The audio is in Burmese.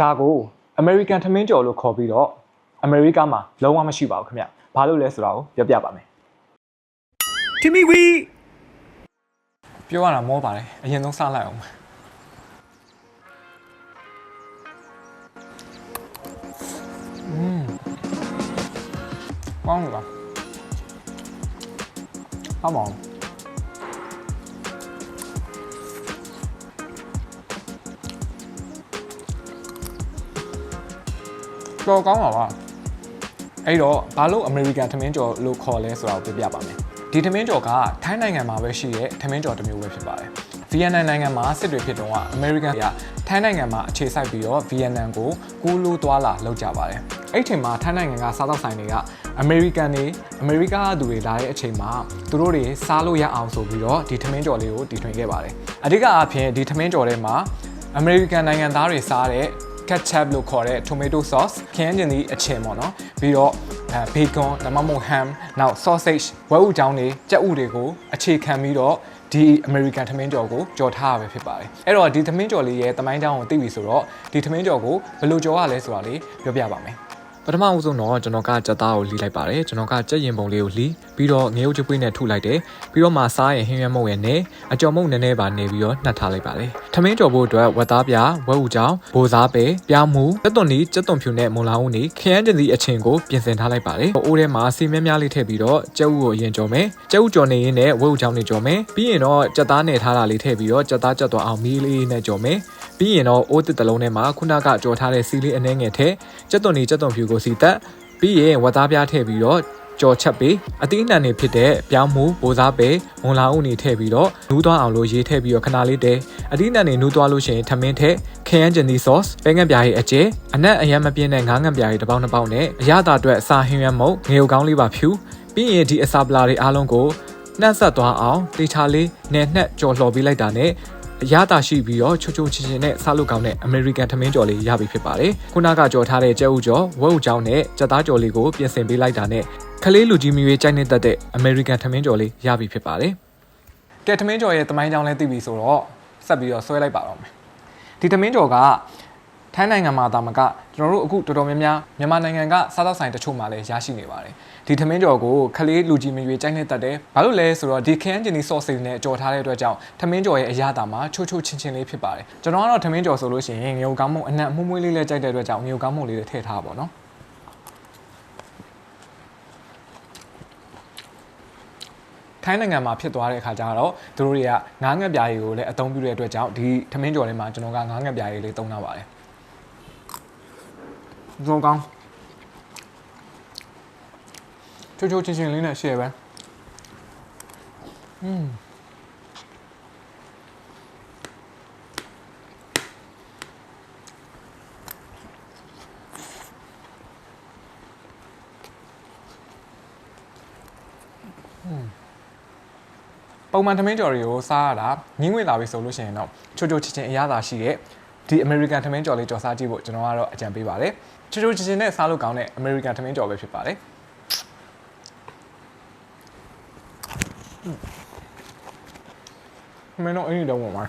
ဒါကို American ထမင်းကြော်လို့ခေါ်ပြီးတော့ America မှာလုံးဝမရှိပါဘူးခင်ဗျဘာလို့လဲဆိုတာကိုပြောပြပါမယ်ထမီဝီပြောရတာမောပါတယ်အရင်ဆုံးစလိုက်အောင်อืมကောင်းလားဟောမောင် တော်ကောင်းပါပါအဲ့တော့ဘာလို့ American ထမင်းကြော်လို့ခေါ်လဲဆိုတာကိုပြပြပါမယ်ဒီထမင်းကြော်ကထိုင်းနိုင်ငံမှာပဲရှိတဲ့ထမင်းကြော်တစ်မျိုးပဲဖြစ်ပါတယ်ဗီယက်နမ်နိုင်ငံမှာစစ်တွေဖြစ်တုန်းက American ကထိုင်းနိုင်ငံမှာအခြေစိုက်ပြီးတော့ဗီယက်နမ်ကိုကူးလူးသွားလာလုပ်ကြပါတယ်အဲ့ဒီအချိန်မှာထိုင်းနိုင်ငံကစားတော့ဆိုင်တွေက American တွေ America ကသူတွေလာတဲ့အချိန်မှာသူတို့တွေစားလို့ရအောင်ဆိုပြီးတော့ဒီထမင်းကြော်လေးကိုတည်ထွင်ခဲ့ပါတယ်အဓိကအဖြစ်ဒီထမင်းကြော်ထဲမှာ American နိုင်ငံသားတွေစားတဲ့ ketchup လို့ခေါ်တဲ့ tomato sauce ခင်းကျင်သည့်အချင်ပေါ့နော်ပြီးတော့အဲ bacon ဒါမှမဟုတ် ham နောက် sausage ဝဲဥချောင်းတွေကြက်ဥတွေကိုအခြေခံပြီးတော့ဒီ American ထမင်းကြော်ကိုကြော်ထားရပဲဖြစ်ပါတယ်အဲ့တော့ဒီထမင်းကြော်လေးရဲ့တမိုင်းကြောင်းကိုသိပြီဆိုတော့ဒီထမင်းကြော်ကိုဘယ်လိုကြော်ရလဲဆိုတာလေးပြောပြပါမယ်ပထမအဦးဆုံးတော့ကျွန်တော်ကကြက်သားကိုလီးလိုက်ပါတယ်ကျွန်တော်ကကြက်ရင်ပုံလေးကိုလီးပြီးတော့ငရုတ်ချပွေးနဲ့ထုလိုက်တယ်ပြီးတော့မှစားရင်ဟင်းရွက်မုတ်ရဲ့နဲ့အကြော်မုတ်နည်းနည်းပါနေပြီးတော့နှက်ထားလိုက်ပါတယ်ထမင်းကြော်ဖို့အတွက်ဝက်သားပြဝက်ဥကြောင်ဘိုစားပဲပြောင်းမူကြက်သွန်နီကြက်သွန်ဖြူနဲ့မွန်လာဦးနီခရမ်းကျင်စီအချင်းကိုပြင်ဆင်ထားလိုက်ပါတယ်အိုးထဲမှာစီများများလေးထည့်ပြီးတော့ကြက်ဥကိုအရင်ကြော်မယ်ကြက်ဥကြော်နေရင်းနဲ့ဝက်ဥကြောင်နေကြော်မယ်ပြီးရင်တော့ကြက်သားနဲ့ထားတာလေးထည့်ပြီးတော့ကြက်သားကြက်သွန်အောင်မီးလေးနဲ့ကြော်မယ်ပြီးရင်တော့အိုးတစ်တလုံးထဲမှာခုနကကြော်ထားတဲ့စီလေးအနှဲငယ်ထည့်ကြက်သွန်နီကြက်သွန်ဖြူကိုစီတက်ပြီးရင်ဝက်သားပြားထည့်ပြီးတော့ ကြော်ချက်ပေးအသီးနှံနေဖြစ်တဲ့ပြောင်းမှုဘိုးစားပဲမွန်လာဦးနေထည့်ပြီးတော့နူးသွားအောင်လို့ရေးထည့်ပြီးတော့ခဏလေးတဲအသီးနှံနေနူးသွားလို့ရှိရင်ထမင်းထည့်ခရမ်းကျင်ဒီ sauce ပဲငံပြားရဲ့အကျဲအနက်အယမ်းမပြင်းတဲ့ငါးငံပြားရဲ့တစ်ပေါက်နှစ်ပေါက်နဲ့အရသာအတွက်အစာဟင်းရွက်မုတ်ငရုတ်ကောင်းလေးပါဖြူပြီးရင်ဒီအစာပလာတွေအားလုံးကိုနှက်ဆက်သွားအောင်တေချာလေးနဲ့နှက်ကြော်လှော်ပေးလိုက်တာနဲ့အရသာရှိပြီးတော့ချိုချိုချင်ချင်နဲ့စားလို့ကောင်းတဲ့ American ထမင်းကြော်လေးရပြီဖြစ်ပါတယ်။ခုနကကြော်ထားတဲ့ကြက်ဥကြော်ဝက်ဥကြောင်းနဲ့ကြက်သားကြော်လေးကိုပြင်ဆင်ပေးလိုက်တာနဲ့ ခလေးလူကြီးမျိုးရေးကြိုက်နေတတ်တဲ့ American ထမင်းကြော်လေးရပြီဖြစ်ပါတယ်။ကဲထမင်းကြော်ရဲ့တမိုင်းကြောင်းလေးသိပြီဆိုတော့ဆက်ပြီးတော့ဆွဲလိုက်ပါတော့မယ်။ဒီထမင်းကြော်ကထိုင်းနိုင်ငံမှာတာမကကျွန်တော်တို့အခုတော်တော်များများမြန်မာနိုင်ငံကစားသောက်ဆိုင်တချို့မှာလည်းရရှိနေပါတယ်ဒီထမင်းကြော်ကိုခလေးလူကြီးမရွေးကြိုက်နေတတ်တယ်ဘာလို့လဲဆိုတော့ဒီခရမ်းကျင်ဒီ sauce တွေနဲ့ကြော်ထားတဲ့အတွက်ကြောင့်ထမင်းကြော်ရဲ့အရသာမှာချိုးချိုးချင်းချင်းလေးဖြစ်ပါတယ်ကျွန်တော်ကတော့ထမင်းကြော်ဆိုလို့ရှိရင်ငရုတ်ကောင်းမုံအနံ့မှုမွေးလေးလည်းကြိုက်တဲ့အတွက်ကြောင့်ငရုတ်ကောင်းမုံလေးလည်းထည့်ထားပါတော့နော် ထိုင်းနိုင်ငံမှာဖြစ်သွားတဲ့အခါကျတော့သူတို့တွေကငားငက်ပြားရီကိုလည်းအသုံးပြုတဲ့အတွက်ကြောင့်ဒီထမင်းကြော်လေးမှာကျွန်တော်ကငားငက်ပြားရီလေးသုံးထားပါတယ်ဇုံကောင်းချိုးချိုးချင်းချင်းလေးနဲ့ရှယ်ပဲอืม ပုံမှန်ထမင်းကြော်တွေကိုစားရတာငင်းငွေလာပြီဆိုလို့ရှိရင်တော့ချိုးချိုးချင်းချင်းအရသာရှိတဲ့ဒီ American ထမင်းကြော်လေးကြော်စားကြည့်ဖို့ကျွန်တော်ကတော့အကြံပေးပါတယ်ချိုးချိုးချင်းချင်းနဲ့စားလို့ကောင်းတဲ့ American ထမင်းကြော်ပဲဖြစ်ပါတယ်မင်းတို့အင်းကြီးတော့ဝင်ပါ